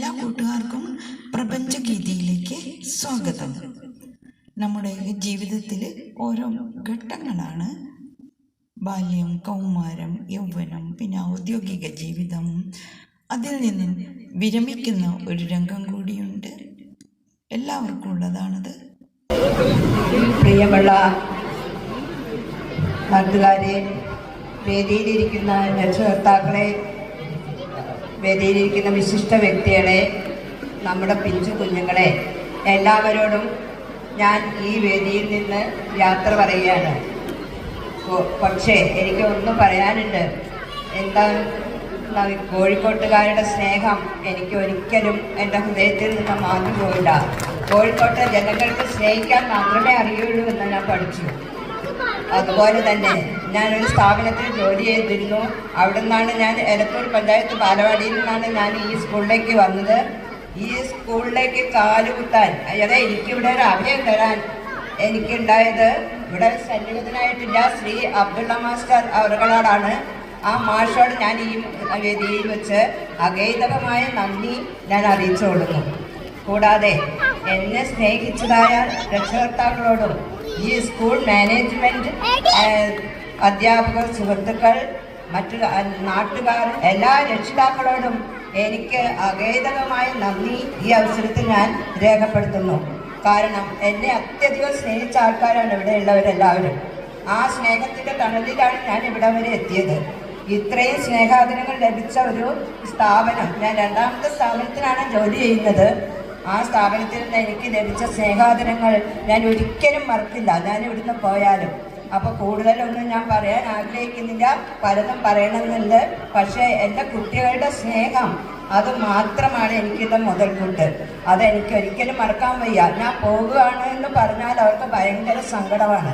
എല്ലാ കൂട്ടുകാർക്കും പ്രപഞ്ചഗീതിയിലേക്ക് സ്വാഗതം. നമ്മുടെ ജീവിതത്തിൽ ഓരോ ഘട്ടങ്ങളാണ്. ബാല്യം കൗമാരം യൗവനം പിന്നെ ഔദ്യോഗിക ജീവിതം. അതിൽ നിന്ന് വിരമിക്കുന്ന ഒരു രംഗം കൂടിയുണ്ട്. എല്ലാവർക്കും ഉള്ളതാണത്. പ്രിയമുള്ള നാട്ടുകാരെ വേദിയിലിരിക്കുന്ന രക്ഷകർത്താക്കളെ വേദിയിലിരിക്കുന്ന വിശിഷ്ട വ്യക്തികളെ നമ്മുടെ പിഞ്ചു കുഞ്ഞുങ്ങളെ എല്ലാവരോടും ഞാൻ ഈ വേദിയിൽ നിന്ന് യാത്ര പറയുകയാണ്. പക്ഷേ എനിക്ക് ഒന്നും പറയാനുണ്ട്. എന്താ കോഴിക്കോട്ടുകാരുടെ സ്നേഹം എനിക്ക് ഒരിക്കലും എന്റെ ഹൃദയത്തിൽ നിന്ന് മാഞ്ഞു പോയില്ല കോഴിക്കോട്ടെ ജനങ്ങൾക്ക് സ്നേഹിക്കാൻ മാത്രമേ അറിയുള്ളൂ എന്ന് ഞാൻ പഠിച്ചു. അതുപോലെ തന്നെ ഞാനൊരു സ്ഥാപനത്തിൽ ജോലി ചെയ്തിരുന്നു. അവിടെ നിന്നാണ് ഞാൻ എലത്തൂർ പഞ്ചായത്ത് പാലവാടിയിൽ നിന്നാണ് ഞാൻ ഈ സ്കൂളിലേക്ക് വന്നത്. ഈ സ്കൂളിലേക്ക് കാലുകുത്താൻ അതായത് എനിക്കിവിടെ ഒരു അഭയം തരാൻ എനിക്കുണ്ടായത് ഇവിടെ സന്നിഹിതനായിട്ടില്ല ശ്രീ അബ്ദുള്ള മാസ്റ്റർ അവരുകളോടാണ്. ആ മാഷോട് ഞാൻ ഈ വേദിയിൽ വെച്ച് അഗൈതകമായ നന്ദി ഞാൻ അറിയിച്ചു അറിയിച്ചുകൊള്ളുന്നു കൂടാതെ എന്നെ സ്നേഹിച്ചതായ രക്ഷകർത്താക്കളോടും ഈ സ്കൂൾ മാനേജ്മെന്റ് അധ്യാപകർ സുഹൃത്തുക്കൾ മറ്റു നാട്ടുകാർ എല്ലാ രക്ഷിതാക്കളോടും എനിക്ക് അഖേദകമായ നന്ദി ഈ അവസരത്തിൽ ഞാൻ രേഖപ്പെടുത്തുന്നു. കാരണം എന്നെ അത്യധികം സ്നേഹിച്ച ആൾക്കാരാണ് ഇവിടെ ഉള്ളവരെല്ലാവരും ആ സ്നേഹത്തിന്റെ തണലിലാണ് ഞാൻ ഇവിടെ വരെ എത്തിയത്. ഇത്രയും സ്നേഹാദരങ്ങൾ ലഭിച്ച ഒരു സ്ഥാപനം ഞാൻ രണ്ടാമത്തെ സ്ഥാപനത്തിലാണ് ജോലി ചെയ്യുന്നത്. ആ സ്ഥാപനത്തിൽ നിന്ന് എനിക്ക് ലഭിച്ച സ്നേഹാദരങ്ങൾ ഞാൻ ഒരിക്കലും മറക്കില്ല. ഞാൻ ഇവിടുന്ന് പോയാലും അപ്പോൾ കൂടുതലൊന്നും ഞാൻ പറയാൻ ആഗ്രഹിക്കുന്നില്ല. പലതും പറയണമെന്നുണ്ട്. പക്ഷേ എന്റെ കുട്ടികളുടെ സ്നേഹം അത് മാത്രമാണ് എനിക്കിത് മുതൽക്കൂട്ട് അതെനിക്ക് ഒരിക്കലും മറക്കാൻ വയ്യ. ഞാൻ പോകുകയാണ് എന്ന് പറഞ്ഞാൽ അവർക്ക് ഭയങ്കര സങ്കടമാണ്.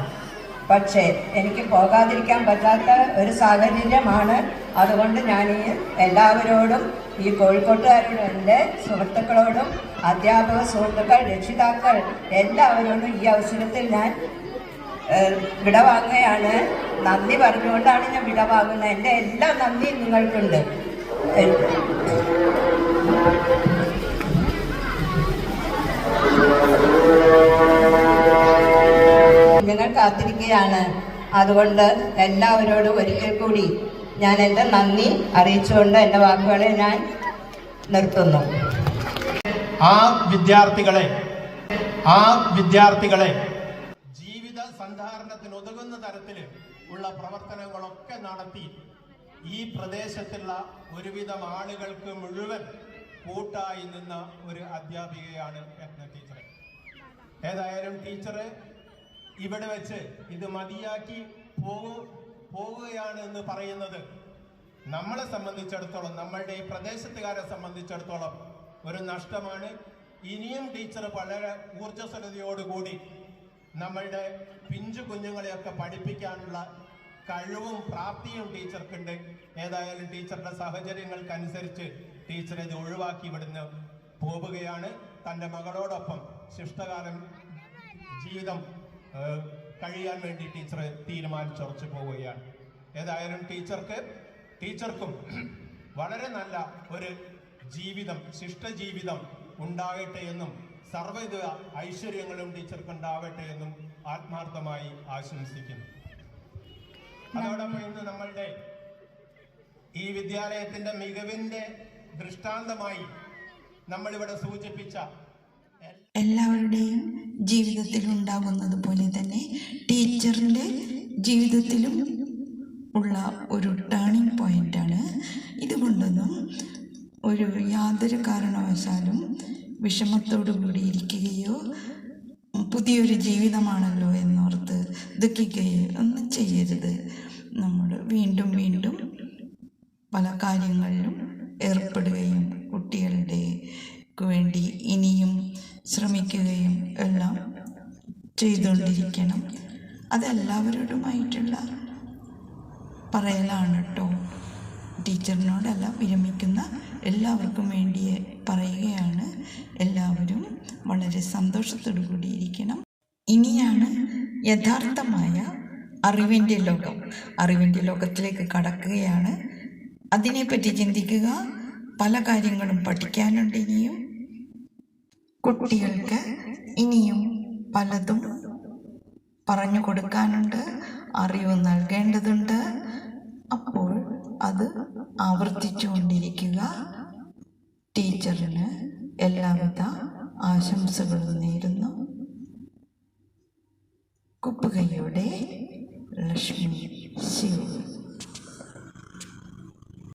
പക്ഷേ എനിക്ക് പോകാതിരിക്കാൻ പറ്റാത്ത ഒരു സാഹചര്യമാണ്. അതുകൊണ്ട് ഞാൻ ഈ എല്ലാവരോടും ഈ കോഴിക്കോട്ടുകാരോടും എന്റെ സുഹൃത്തുക്കളോടും അധ്യാപക സുഹൃത്തുക്കൾ രക്ഷിതാക്കൾ എല്ലാവരോടും ഈ അവസരത്തിൽ ഞാൻ വിട വാങ്ങുകയാണ് നന്ദി പറഞ്ഞുകൊണ്ടാണ് ഞാൻ വിട വാങ്ങുന്നത് എന്റെ എല്ലാ നന്ദിയും നിങ്ങൾക്കുണ്ട്. നിങ്ങൾ കാത്തിരിക്കുകയാണ്. അതുകൊണ്ട് എല്ലാവരോടും ഒരിക്കൽ കൂടി ഞാൻ എന്റെ നന്ദി അറിയിച്ചുകൊണ്ട് എന്റെ വാക്കുകളെ ഞാൻ നിർത്തുന്നു. ആ വിദ്യാർത്ഥികളെ ആ വിദ്യാർത്ഥികളെ തരത്തിൽ ഉള്ള പ്രവർത്തനങ്ങളൊക്കെ നടത്തി ഈ പ്രദേശത്തുള്ള ഒരുവിധം ആളുകൾക്ക് മുഴുവൻ കൂട്ടായി നിന്ന ഒരു അധ്യാപികയാണ് എന്ന ടീച്ചർ ഏതായാലും ടീച്ചർ ഇവിടെ വെച്ച് ഇത് മതിയാക്കി പോകു പോവുകയാണ് എന്ന് പറയുന്നത് നമ്മളെ സംബന്ധിച്ചിടത്തോളം നമ്മളുടെ ഈ പ്രദേശത്തുകാരെ സംബന്ധിച്ചിടത്തോളം ഒരു നഷ്ടമാണ്. ഇനിയും ടീച്ചർ വളരെ ഊർജസ്വലതയോടുകൂടി നമ്മളുടെ പിഞ്ചു കുഞ്ഞുങ്ങളെയൊക്കെ പഠിപ്പിക്കാനുള്ള കഴിവും പ്രാപ്തിയും ടീച്ചർക്കുണ്ട്. ഏതായാലും ടീച്ചറുടെ സാഹചര്യങ്ങൾക്കനുസരിച്ച് ടീച്ചർ ഇത് ഒഴിവാക്കി ഇവിടുന്ന് പോവുകയാണ്. തന്റെ മകളോടൊപ്പം ശിഷ്ടകാലം ജീവിതം കഴിയാൻ വേണ്ടി ടീച്ചർ തീരുമാനിച്ചുറച്ചു പോവുകയാണ്. ഏതായാലും ടീച്ചർക്ക് ടീച്ചർക്കും വളരെ നല്ല ഒരു ജീവിതം ശിഷ്ടജീവിതം ഉണ്ടാകട്ടെ എന്നും സർവവിധ ഐശ്വര്യങ്ങളും ടീച്ചർക്ക് ഉണ്ടാവട്ടെ എന്നും ആത്മാർത്ഥമായി ആശംസിക്കുന്നു. അതോടൊപ്പം ഇന്ന് നമ്മളുടെ ഈ വിദ്യാലയത്തിന്റെ മികവിന്റെ ദൃഷ്ടാന്തമായി നമ്മളിവിടെ സൂചിപ്പിച്ച എല്ലാവരുടെയും ജീവിതത്തിൽ ഉണ്ടാകുന്നത് പോലെ തന്നെ ടീച്ചറിന്റെ ജീവിതത്തിലും ഉള്ള ഒരു ടേണിംഗ് പോയിന്റാണ് ഇതുകൊണ്ടൊന്നും ഒരു യാതൊരു കാരണവശാലും വിഷമത്തോടു കൂടി ഇരിക്കുകയോ പുതിയൊരു ജീവിതമാണല്ലോ എന്നോർത്ത് ദുഃഖിക്കുകയോ ഒന്നും ചെയ്യരുത്. നമ്മൾ വീണ്ടും വീണ്ടും പല കാര്യങ്ങളിലും ഏർപ്പെടുകയും കുട്ടികളുടെ വേണ്ടി ഇനിയും ശ്രമിക്കുകയും എല്ലാം ചെയ്തുകൊണ്ടിരിക്കണം. അതെല്ലാവരോടുമായിട്ടുള്ള പറയലാണ് കേട്ടോ ടീച്ചറിനോടല്ല വിരമിക്കുന്ന എല്ലാവർക്കും വേണ്ടി പറയുകയാണ്. എല്ലാവരും വളരെ സന്തോഷത്തോടു കൂടിയിരിക്കണം ഇനിയാണ് യഥാർത്ഥമായ അറിവിന്റെ ലോകം. അറിവിന്റെ ലോകത്തിലേക്ക് കടക്കുകയാണ്. അതിനെപ്പറ്റി ചിന്തിക്കുക. പല കാര്യങ്ങളും പഠിക്കാനുണ്ട് ഇനിയും. കുട്ടികൾക്ക് ഇനിയും പലതും പറഞ്ഞു കൊടുക്കാനുണ്ട്. അറിവ് നൽകേണ്ടതുണ്ട്. അപ്പോൾ അത് ആവർത്തിച്ചുകൊണ്ടിരിക്കുക. ടീച്ചറിന് എല്ലാവിധ ആശംസകളും നേരുന്നു.